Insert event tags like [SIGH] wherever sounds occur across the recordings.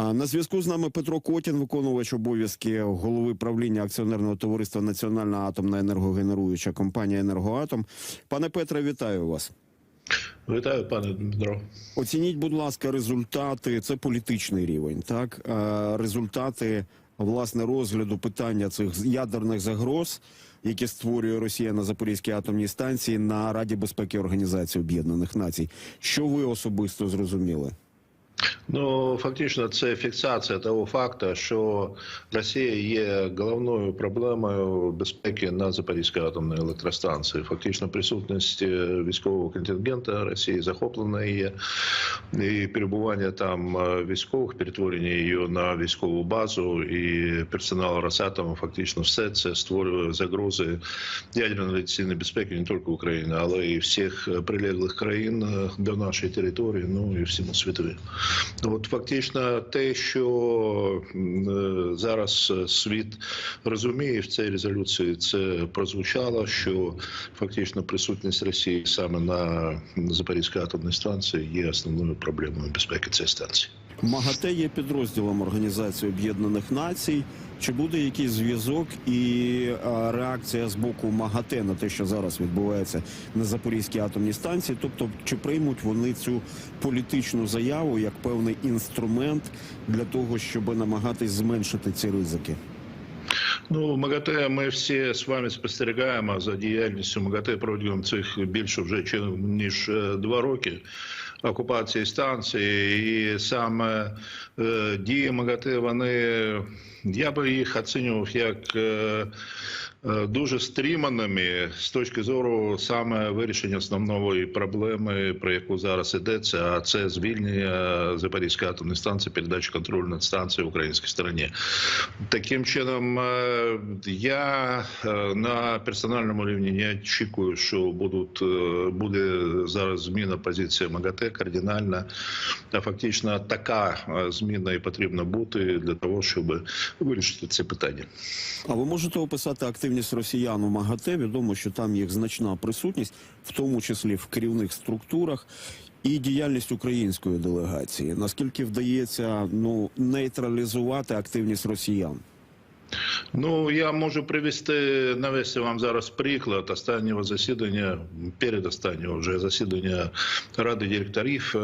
На зв'язку з нами Петро Котін, виконувач обов'язки голови правління акціонерного товариства Національна атомна енергогенеруюча компанія Енергоатом. Пане Петре, вітаю вас. Вітаю, пане Дмитро. Оцініть, будь ласка, результати. Це політичний рівень, так результати власне розгляду питання цих ядерних загроз, які створює Росія на Запорізькій атомній станції на Раді безпеки Організації Об'єднаних Націй. Що ви особисто зрозуміли? Ну фактично, це фіксація того факту, що Росія є головною проблемою безпеки на Запорізькій атомній електростанції. Фактично, присутність е, військового контингенту Росії захоплена є, і перебування там е, військових, перетворення її на військову базу і персонал Росатому, фактично, все це створює загрози ядерної авіаційної безпеки не тільки України, але і всіх прилеглих країн е, до нашої території, ну і всьому світові. От фактично те, що е, зараз е, світ розуміє в цій резолюції, це прозвучало, що фактично присутність Росії саме на Запорізькій атомній станції є основною проблемою безпеки цієї станції. МАГАТЕ є підрозділом Організації Об'єднаних Націй. Чи буде якийсь зв'язок і реакція з боку МАГАТЕ на те, що зараз відбувається на Запорізькій атомній станції? Тобто, чи приймуть вони цю політичну заяву як певний інструмент для того, щоб намагатись зменшити ці ризики? Ну, МАГАТЕ, ми всі з вами спостерігаємо за діяльністю МАГАТЕ протягом цих більше вже ніж е, два роки окупації станції, і саме е, дії МАГАТЕ, вони я би їх оцінював як. Е, Дуже стриманими з точки зору саме вирішення основної проблеми, про яку зараз йдеться, а це звільнення Запорізької атомної станції, передача контролю над станцією в українській стороні. Таким чином, е, я е, на персональному рівні не очікую, що будуть, буде зараз зміна позиції МАГАТЕ кардинальна. Фактично така зміна і потрібна бути для того, щоб вирішити це питання. А ви можете описати активність росіян у МАГАТЕ? Відомо, що там їх значна присутність, в тому числі в керівних структурах, і діяльність української делегації. Наскільки вдається ну нейтралізувати активність росіян? Ну я можу привести навести вам зараз приклад останнього засідання, передостаннього вже засідання ради директорів е,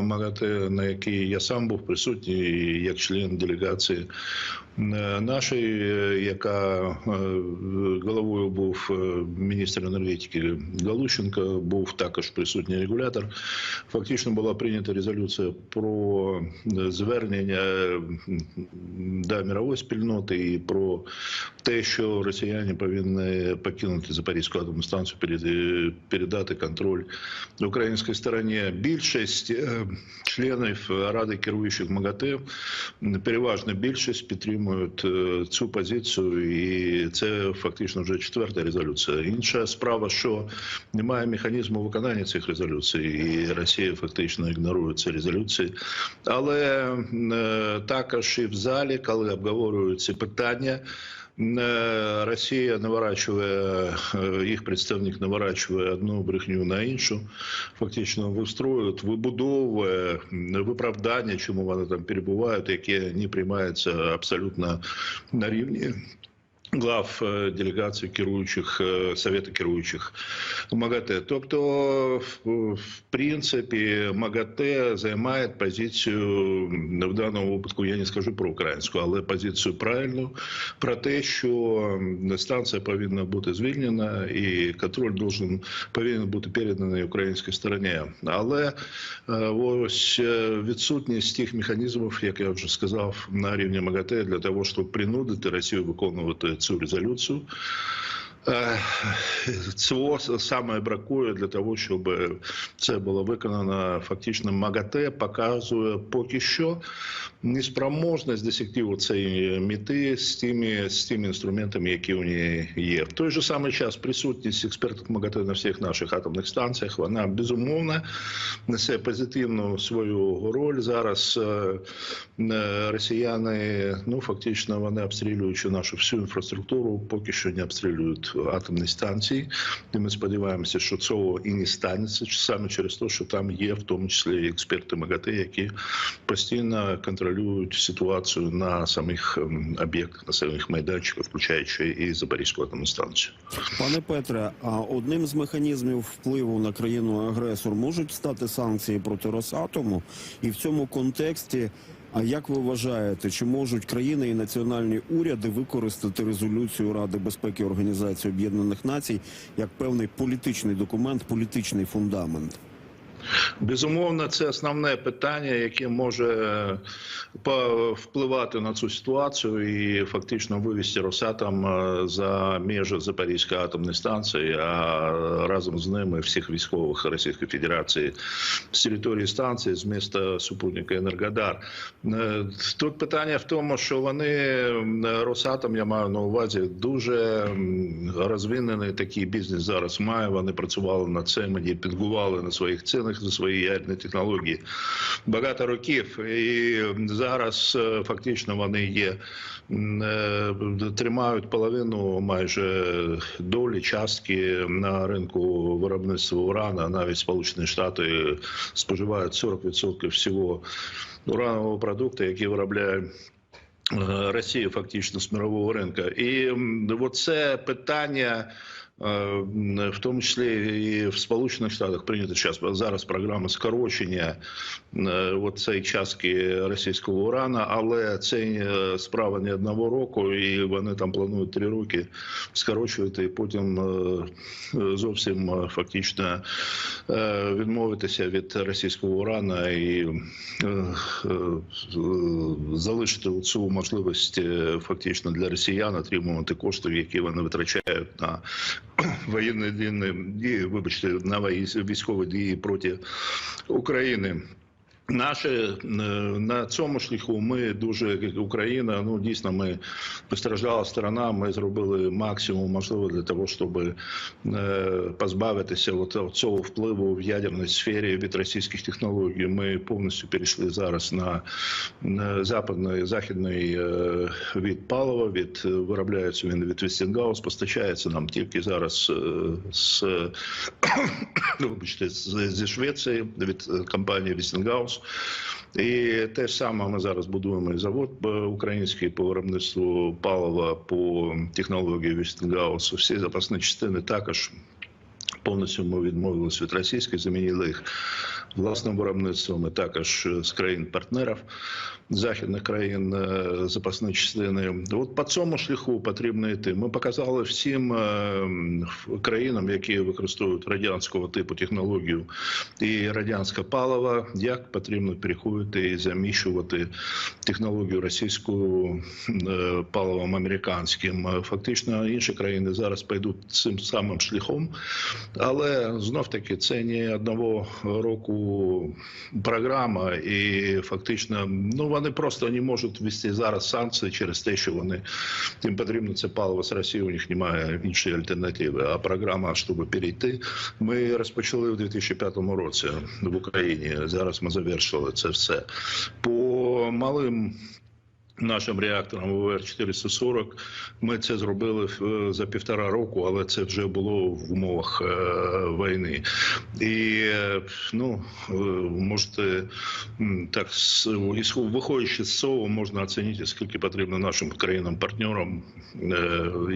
МАГАТЕ, на якій я сам був присутній як член делегації нашої, е, яка е, головою був е, міністр енергетики Галущенко, був також присутній регулятор. Фактично була прийнята резолюція про е, звернення е, до мирової спільноти і про те, що росіяни повинні покинути Запорізьку атомну станцію, перед- передати контроль українській стороні. Більшість е, членів ради керуючих МАГАТЕ, переважна більшість підтримують е, цю позицію, і це фактично вже четверта резолюція. Інша справа, що немає механізму виконання цих резолюцій, і Росія фактично ігнорує ці резолюції. Але е, також і в залі, коли обговорюють ці питання. Е, Росія наворачує е, їх представник наворачує одну брехню на іншу. Фактично вистроюють, вибудовує виправдання, чому вони там перебувають, яке не приймається абсолютно на рівні. Глав е, делегацій керуючих е, Совєту керуючих МАГАТЕ. Тобто, в, в принципі, МАГАТЕ займає позицію м, в даному випадку, я не скажу про українську, але позицію правильну про те, що м, станція повинна бути звільнена і контроль должен, повинен бути переданий українській стороні. Але е, ось е, відсутність тих механізмів, як я вже сказав, на рівні МАГАТЕ для того, щоб принудити Росію виконувати Цю резолюцію. Е, Цього саме бракує для того, щоб це було виконано. Фактично, МАГАТЕ показує поки що неспроможність досягти цієї мети з тими, з тими інструментами, які у неї є. В той же самий час присутність експертів МАГАТЕ на всіх наших атомних станціях вона безумовно несе позитивну свою роль. Зараз е, е, росіяни ну фактично вони обстрілюючи нашу всю інфраструктуру, поки що не обстрілюють атомній станції. І ми сподіваємося, що цього і не станеться саме через те, що там є в тому числі експерти МАГАТЕ, які постійно контролюють ситуацію на самих ем, об'єктах, на самих майданчиках, включаючи і Запорізьку атомну станцію. Пане Петре, а одним з механізмів впливу на країну агресор можуть стати санкції проти Росатому, і в цьому контексті. А як ви вважаєте, чи можуть країни і національні уряди використати резолюцію Ради безпеки Організації Об'єднаних Націй як певний політичний документ, політичний фундамент? Безумовно, це основне питання, яке може е, впливати на цю ситуацію і фактично вивести Росатом е, за межі Запорізької атомної станції, а разом з ними всіх військових Російської Федерації з території станції, з міста супутника Енергодар. Е, Тут питання в тому, що вони Росатом, я маю на увазі, дуже розвинений такий бізнес зараз має. Вони працювали над цим і підгували на своїх цінах свої ядерні технології багато років. І зараз е, фактично вони є е, тримають половину майже долі частки на ринку виробництва урана. Навіть Сполучені Штати споживають 40% всього уранового продукту, який виробляє. е, Росія фактично з мирового ринку. І оце питання, в тому числі і в Сполучених Штатах прийнято зараз, зараз програма скорочення е, от цієї частки російського урана, але це е, справа не одного року, і вони там планують три роки скорочувати, і потім зовсім фактично відмовитися від російського урана і залишити цю можливість е, фактично для росіян отримувати кошти, які вони витрачають на [CLEARS THROAT] воєнні дії, вибачте, на військові дії проти України. Наше на цьому шляху ми дуже Україна. Ну дійсно, ми постраждала сторона. Ми зробили максимум можливо для того, щоб е, позбавитися от цього впливу в ядерній сфері від російських технологій. Ми повністю перейшли зараз на, западний західний е, від палива. Від виробляється він від Вестінгаус, постачається нам тільки зараз е, з [COUGHS] вибачте, зі Швеції від компанії Вестінгаус. І те ж саме ми зараз будуємо і завод е, український по виробництву палива по технології Вістінгаусу. Всі запасні частини також повністю ми відмовилися від російських, замінили їх власним виробництвом і також е, з країн-партнерів західних країн е, запасні частини. От по цьому шляху потрібно йти. Ми показали всім е, країнам, які використовують радянського типу технологію і радянське паливо, як потрібно переходити і заміщувати технологію російською е, паливом американським. Фактично інші країни зараз пойдуть цим самим шляхом, але знов таки це не одного року програма, і фактично, ну вони просто не можуть ввести зараз санкції через те, що вони їм потрібно це паливо з Росії. У них немає іншої альтернативи. А програма, щоб перейти, ми розпочали в 2005 році в Україні. Зараз ми завершили це все по малим. Нашим реактором ВВР 440 ми це зробили е, за півтора року, але це вже було в умовах е, війни. І е, ну можете так виходячи з цього, можна оцінити, скільки потрібно нашим країнам-партнерам.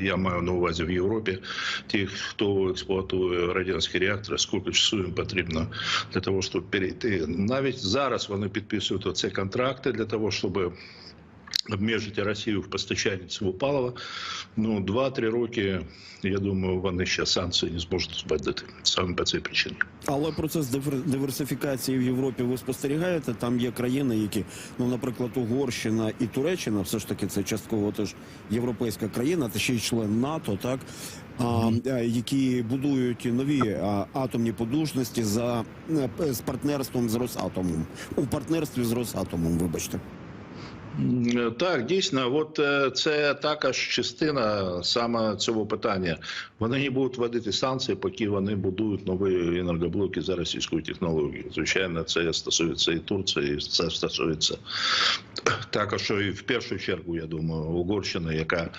Я маю на увазі в Європі, ті, хто експлуатує радянські реактори, скільки часу їм потрібно для того, щоб перейти. Навіть зараз вони підписують оці контракти для того, щоб обмежити Росію в постачанні цього палива. Ну, 2-3 роки, я думаю, вони ще санкції не зможуть вводити саме по цій причині. Але процес дивер- диверсифікації в Європі ви спостерігаєте? Там є країни, які, ну, наприклад, Угорщина і Туреччина, все ж таки, це частково теж європейська країна, та ще й член НАТО, так а, е, які будують нові а, атомні подужності за е, з партнерством з Росатомом у партнерстві з Росатомом. Вибачте. Так, дійсно, от е, це також частина саме цього питання. Вони не будуть вводити санкції, поки вони будують нові енергоблоки за російською технологією. Звичайно, це стосується і Турції, і це стосується також і в першу чергу, я думаю, Угорщина, яка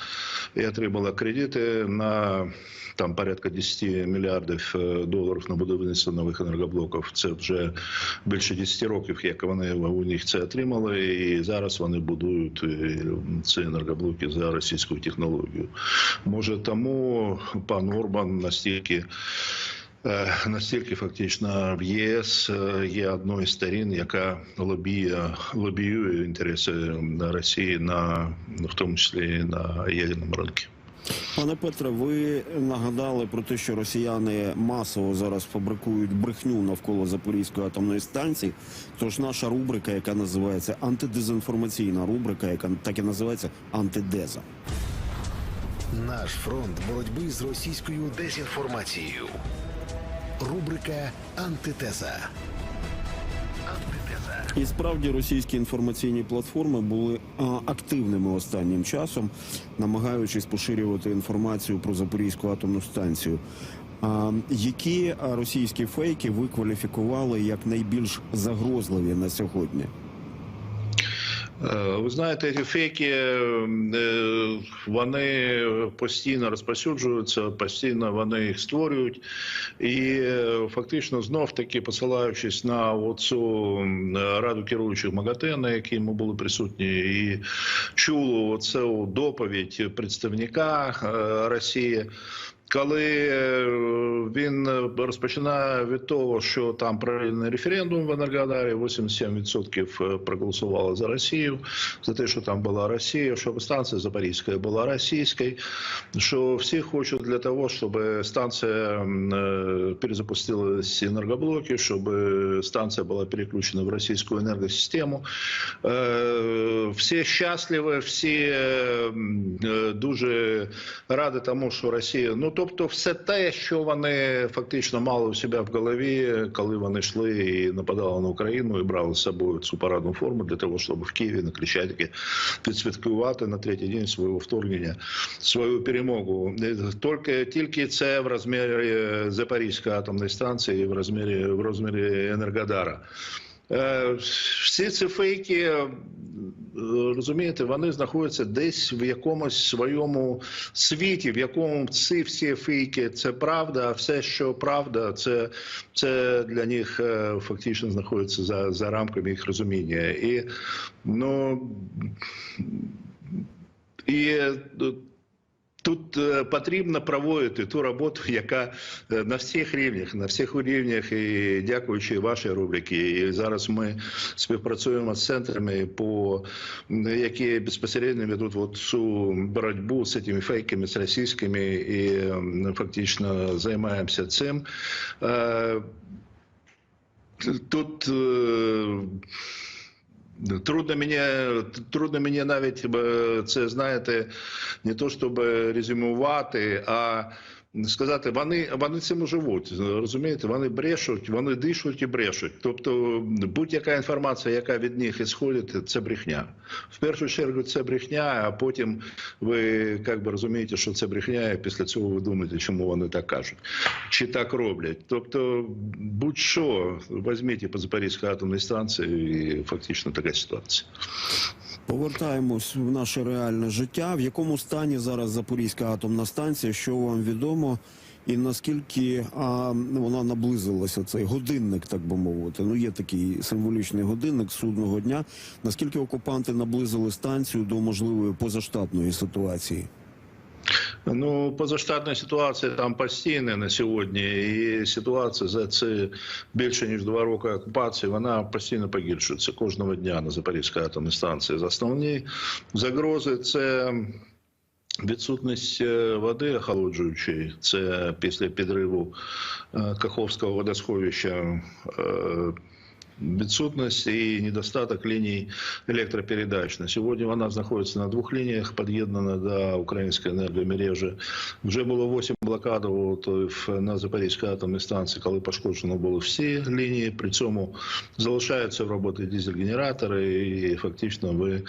і отримала кредити на там порядка 10 мільярдів е, доларів на будівництво нових енергоблоків. Це вже більше 10 років, як вони у них це отримали, і зараз вони будують е, ці енергоблоки за російською технологією. Може, тому пан Орбан настільки. Е, Настільки фактично в ЄС є одною з сторін, яка лобіє, лобіює інтереси Росії на в тому числі на ядерному ринку. Пане Петре, ви нагадали про те, що росіяни масово зараз фабрикують брехню навколо Запорізької атомної станції. Тож наша рубрика, яка називається антидезінформаційна рубрика, яка так і називається антидеза. Наш фронт боротьби з російською дезінформацією. Рубрика Антитеза. І справді російські інформаційні платформи були активними останнім часом, намагаючись поширювати інформацію про Запорізьку атомну станцію. А, які російські фейки ви кваліфікували як найбільш загрозливі на сьогодні? Е, Ви знаєте, фейки е, вони постійно розповсюджуються, постійно вони їх створюють, і е, фактично знов таки посилаючись на оцю раду керуючих МАГАТЕ, на якій ми були присутні, і чули оцю доповідь представника Росії. Коли е, він розпочинає від того, що там правильний референдум в Енергодарі, 87% проголосувало за Росію, за те, що там була Росія, щоб станція Запорізька була російською, що всі хочуть для того, щоб станція е, перезапустилась енергоблоки, щоб станція була переключена в російську енергосистему. Е, Всі щасливі, всі е, е, дуже раді тому, що Росія. Ну тобто, все те, що вони фактично мали у себе в голові, коли вони йшли і нападали на Україну і брали з собою цю парадну форму для того, щоб в Києві на Крещатикі відсвяткувати на третій день свого вторгнення, свою перемогу. Тільки, тільки це в розмірі Запорізької атомної станції, в розмірі в розмірі Енергодара. Е, Всі ці фейки, е, розумієте, вони знаходяться десь в якомусь своєму світі, в якому ці всі фейки це правда, а все, що правда, це, це для них е, фактично знаходиться за, за рамками їх розуміння. І ну і Тут е, потрібно проводити ту роботу, яка е, на всіх рівнях, на всіх рівнях, і дякуючи вашій рубриці. І зараз ми співпрацюємо з центрами, по які безпосередньо ведуть от цю боротьбу з цими фейками, з російськими, і фактично займаємося цим. Е, Тут е, Трудно мені, трудно мені навіть е, це знаєте, не то щоб резюмувати, а сказати, вони, вони цим живуть. Розумієте, вони брешуть, вони дишуть і брешуть. Тобто будь-яка інформація, яка від них ісходить, це брехня. В першу чергу це брехня, а потім ви як би розумієте, що це брехня, і після цього ви думаєте, чому вони так кажуть, чи так роблять. Тобто, будь-що візьміть по Запорізькій атомній станції, і фактично така ситуація. Повертаємось в наше реальне життя. В якому стані зараз Запорізька атомна станція? Що вам відомо? І наскільки а, вона наблизилася цей годинник, так би мовити. Ну є такий символічний годинник судного дня. Наскільки окупанти наблизили станцію до можливої позаштатної ситуації? Ну, позаштатна ситуація там постійна на сьогодні, і ситуація за це більше ніж два роки окупації. Вона постійно погіршується кожного дня на Запорізькій атомній станції. Основні загрози це. Відсутність е, води охолоджуючої, це після підриву е, Каховського водосховища. Відсутність і недостаток ліній електропередач. На сьогодні вона знаходиться на двох лініях, під'єднана до української енергомережі. Вже було 8 блокад на Запорізькій атомній станції, коли пошкоджено були всі лінії. При цьому залишаються в роботі дизель-генератори, і фактично ви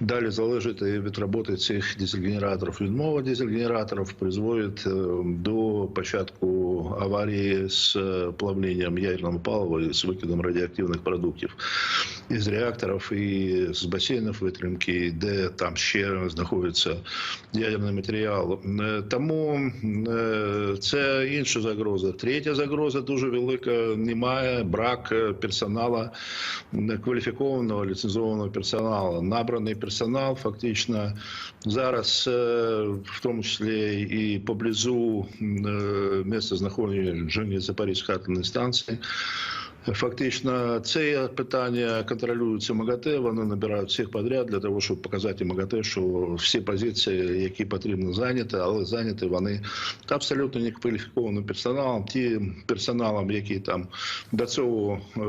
далі залежите від роботи цих дизель-генераторів. Відмова дизель-генераторів призводить е, до початку аварії з е, плавленням ядерного палива і з викидом радіоактивних радіоактивних продуктів із реакторів і з басейнів витримки, де там ще знаходиться ядерний матеріал. Е, Тому е, це інша загроза. Третя загроза дуже велика. Немає брак е, персоналу е, кваліфікованого ліцензованого персоналу. Набраний персонал фактично зараз, е, в тому числі і поблизу місця знаходження Запорізької атомної станції. Фактично, це питання контролюється МАГАТЕ. Вони набирають всіх подряд для того, щоб показати МАГАТЕ, що всі позиції, які потрібно зайняти, але зайняті вони абсолютно не кваліфікованим персоналом. Ті персоналом, які там до цього е,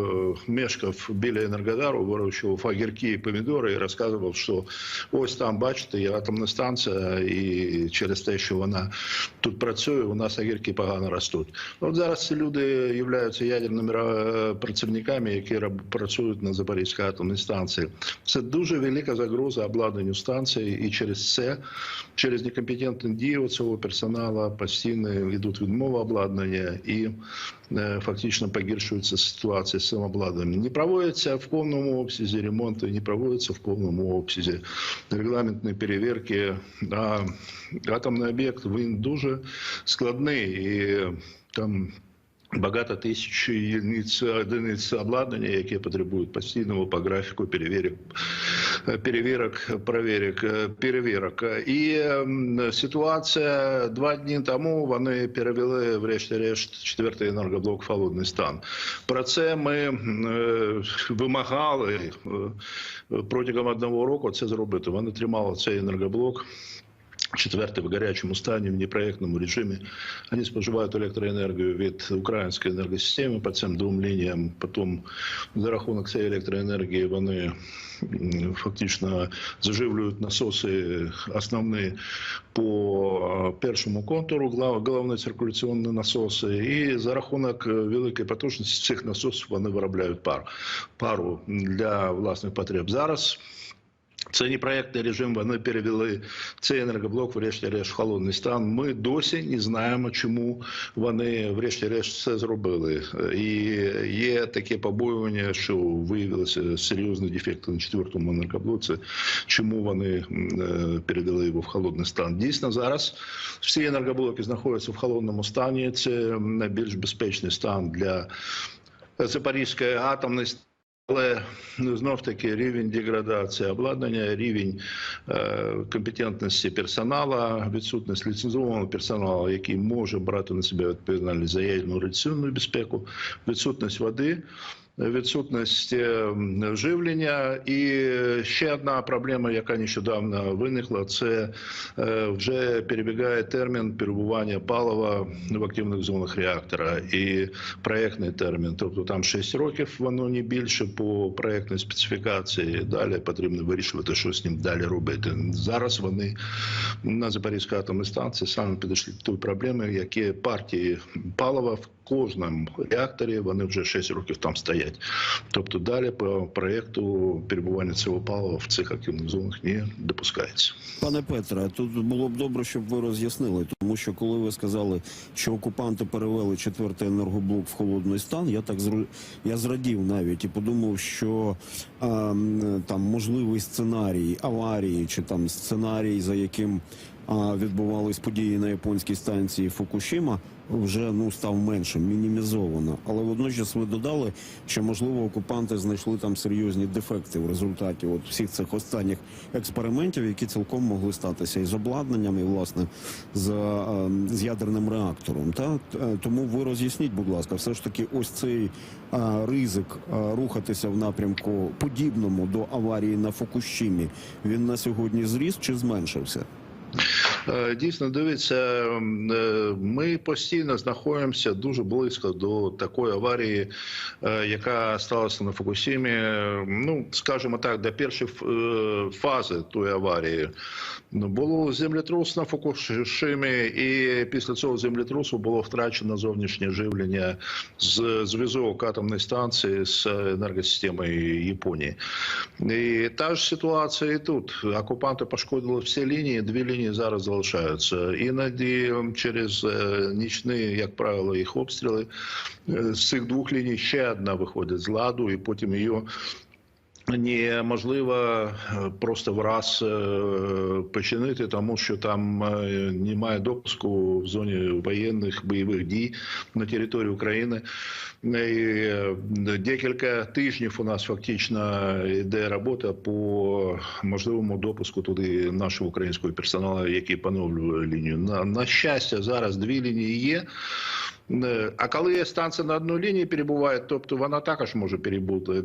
мешкав біля Енергодару, вирощував огірки і помідори і розказував, що ось там, бачите, є атомна станція, і через те, що вона тут працює, у нас огірки погано ростуть. От зараз ці люди являються ядерними е, працівниками, які раб- працюють на Запорізькій атомній станції. Це дуже велика загроза обладнанню станції, і через це, через некомпетентні дії цього персоналу постійно йдуть відмови обладнання і е, фактично погіршується ситуація з цим обладнанням. Не проводяться в повному обсязі ремонти, не проводяться в повному обсязі регламентні перевірки. А атомний об'єкт він дуже складний і там. Багато тисяч єдиниць, одиниць обладнання, яке потребують постійного по графіку перевірок, перевірок, перевірок, перевірок. І ситуація два дні тому вони перевели, врешті-решт, четвертий енергоблок в холодний стан. Про це ми е, вимагали протягом одного року це зробити. Вони тримали цей енергоблок. Четвертий в гарячому стані в непроєктному режимі. Вони споживають електроенергію від української енергосистеми по цим двом лініям. Потім за рахунок цієї електроенергії вони фактично заживлюють насоси основні по першому контуру, головні циркуляційні насоси. І за рахунок е, великої потужності цих насосів вони виробляють пар, пару для власних потреб. Зараз це не проєктний режим. Вони перевели цей енергоблок, врешті-решт, в холодний стан. Ми досі не знаємо, чому вони, врешті-решт, це зробили. І є таке побоювання, що виявилися серйозні дефекти на четвертому енергоблоці. Чому вони е, перевели його в холодний стан? Дійсно, зараз всі енергоблоки знаходяться в холодному стані. Це найбільш безпечний стан для Запорізької атомної. Але знов таки рівень деградації обладнання, рівень е, компетентності персоналу, відсутність ліцензованого персоналу, який може брати на себе відповідальність за ядерну радіаційну безпеку, відсутність води. Відсутність е, живлення і ще одна проблема, яка нещодавно виникла, це е, вже перебігає термін перебування палива в активних зонах реактора і проєктний термін. Тобто там 6 років, воно не більше по проєктній специфікації. Далі потрібно вирішувати, що з ним далі робити. Зараз вони на Запорізькій атомній станції саме підійшли до проблеми, які партії палива в кожному реакторі вони вже 6 років там стоять. Тобто далі по проєкту перебування цього палива в цих активних зонах не допускається. Пане Петре, тут було б добре, щоб ви роз'яснили, тому що коли ви сказали, що окупанти перевели четвертий енергоблок в холодний стан, я так зру... я зрадів навіть і подумав, що а, там можливий сценарій аварії чи там сценарій, за яким відбувались події на японській станції Фукушіма, вже ну став меншим, мінімізовано. Але водночас ви додали, що можливо окупанти знайшли там серйозні дефекти в результаті от всіх цих останніх експериментів, які цілком могли статися і з обладнанням, і власне з, е, з ядерним реактором. Та Е, тому ви роз'ясніть, будь ласка, все ж таки, ось цей е, ризик е, рухатися в напрямку подібному до аварії на Фукушімі, він на сьогодні зріс чи зменшився? Е, Дійсно, дивіться, е, ми постійно знаходимося дуже близько до такої аварії, е, яка сталася на Фукусімі. Ну, скажімо так, до першої фази тої аварії. Було землетрус на Фукушимі, і після цього землетрусу було втрачено зовнішнє живлення з зв'язок атомної станції з енергосистемою Японії. І та ж ситуація і тут. Окупанти пошкодили всі лінії. Дві лінії зараз залишаються. Іноді через е, нічні, як правило, їх обстріли е, з цих двох ліній ще одна виходить з ладу, і потім її неможливо е, просто враз е, починити, тому що там е, немає допуску в зоні воєнних бойових дій на території України. І декілька тижнів у нас фактично йде робота по можливому допуску туди нашого українського персоналу, який поновлює лінію. На, на щастя, зараз дві лінії є. Е, А коли станція на одній лінії перебуває, тобто вона також може перебути,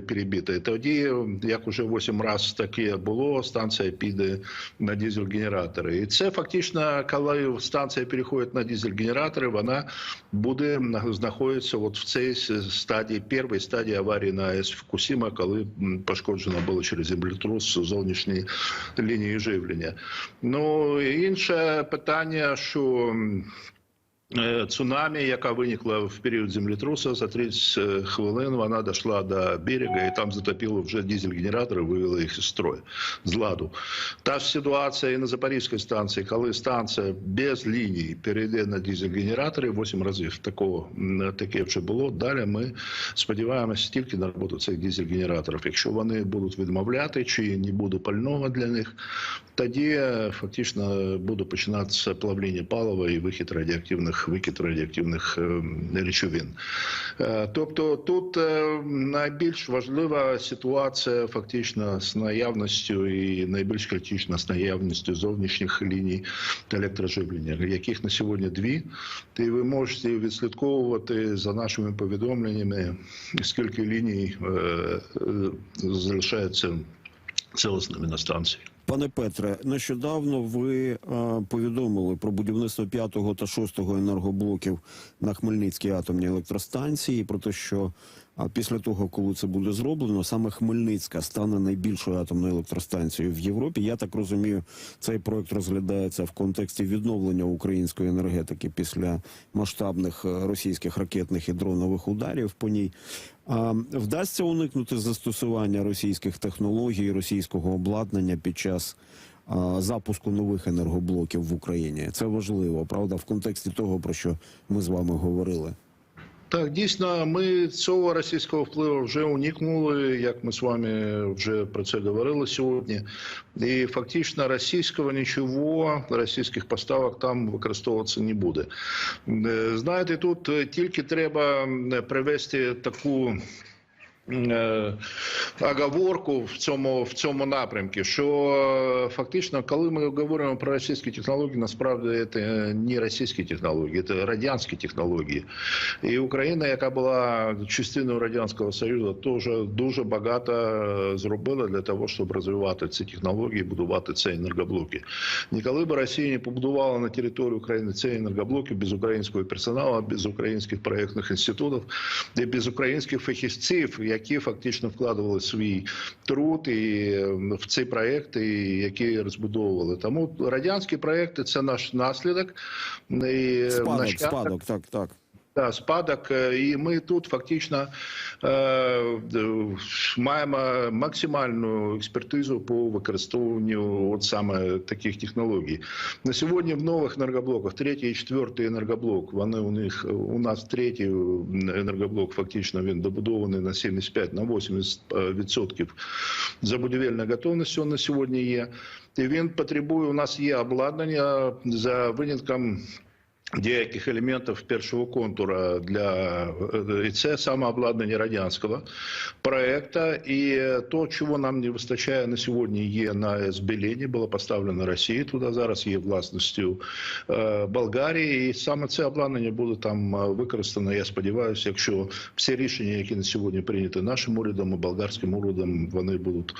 перебути. Тоді, як уже 8 разів таке було, станція піде на дизель-генератори. І це фактично, коли станція переходить на дизель-генератори, вона буде знаходитися от в цій стадії, першій стадії аварії на АЕС Фукусіма, коли пошкоджено було через землетрус зовнішні лінії живлення. Ну інше питання, що Цунамі, яка виникла в період землетрусу, за 30 хвилин вона дійшла до берега і там затопило вже дизель-генератори, вивели їх з строю, з ладу. Та ж ситуація і на Запорізькій станції, коли станція без ліній перейде на дизель-генератори, 8 разів такого, м, таке вже було. Далі ми сподіваємося тільки на роботу цих дизель-генераторів. Якщо вони будуть відмовляти чи не буде пального для них, тоді е, фактично буде починатися плавління палива і вихід радіоактивних викид радіоактивних е, речовин. Е, Тобто тут е, найбільш важлива ситуація фактично з наявністю і найбільш критична з наявністю зовнішніх ліній електроживлення, яких на сьогодні дві. І ви можете відслідковувати за нашими повідомленнями, скільки ліній залишається цілісними на станції. Пане Петре, нещодавно ви е, повідомили про будівництво п'ятого та шостого енергоблоків на Хмельницькій атомній електростанції. Про те, що а, після того, коли це буде зроблено, саме Хмельницька стане найбільшою атомною електростанцією в Європі. Я так розумію, цей проект розглядається в контексті відновлення української енергетики після масштабних е, російських ракетних і дронових ударів по ній. А вдасться уникнути застосування російських технологій, російського обладнання під час запуску нових енергоблоків в Україні? Це важливо, правда, в контексті того, про що ми з вами говорили. Так, дійсно, ми цього російського впливу вже уникнули, як ми з вами вже про це говорили сьогодні. І фактично російського нічого, російських поставок там використовуватися не буде. Е, Знаєте, тут тільки треба привести таку. Е, Оговорку в цьому в цьому напрямку, що е, фактично, коли ми говоримо про російські технології, насправді це не російські технології, це радянські технології. І Україна, яка була частиною радянського союзу, теж дуже багато е, зробила для того, щоб розвивати ці технології, будувати ці енергоблоки. Ніколи б Росія не побудувала на території України ці енергоблоки без українського персоналу, без українських проєктних інститутів і без українських фахівців, які фактично вкладували свій труд і в ці проекти, які розбудовували. Тому радянські проекти це наш наслідок. І Спадок, нащадок- спадок, так, так. Да, спадок, е, і ми тут фактично е, маємо максимальну експертизу по використовуванню от саме таких технологій. На сьогодні в нових енергоблоках, третій і четвертий енергоблок, вони у них у нас третій енергоблок, фактично він добудований на 75 на 80% забудівельна готовність на сьогодні є. І він потребує. У нас є обладнання за винятком деяких елементів першого контура для е, і це саме обладнання радянського проекту. І то, чого нам не вистачає на сьогодні, є на Збелені, було поставлено Росії туди. Зараз є власністю е, Болгарії. І саме це обладнання буде там е, використано. Я сподіваюся, якщо всі рішення, які на сьогодні прийняті нашим урядом і болгарським урядом, вони будуть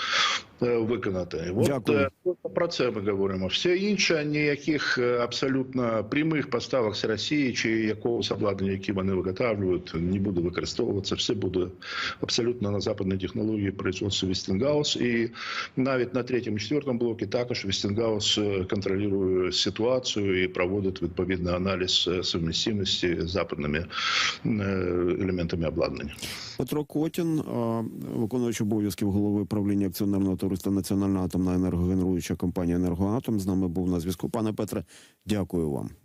е, виконані. От, Дякую. е, про це ми говоримо. Все інше ніяких е, абсолютно прямих поставок поставок з Росії чи якогось обладнання, які вони виготовлюють, не буде використовуватися. Все буде абсолютно на западній технології производства Westinghouse. І навіть на третьому, четвертому блокі також е, контролює ситуацію і проводить відповідний аналіз е, совмістимості з западними е, елементами обладнання. Петро Котін, а, виконуючий обов'язків голови правління акціонерного товариства Національна атомна енергогенеруюча компанія Енергоатом, з нами був на зв'язку. Пане Петре, дякую вам.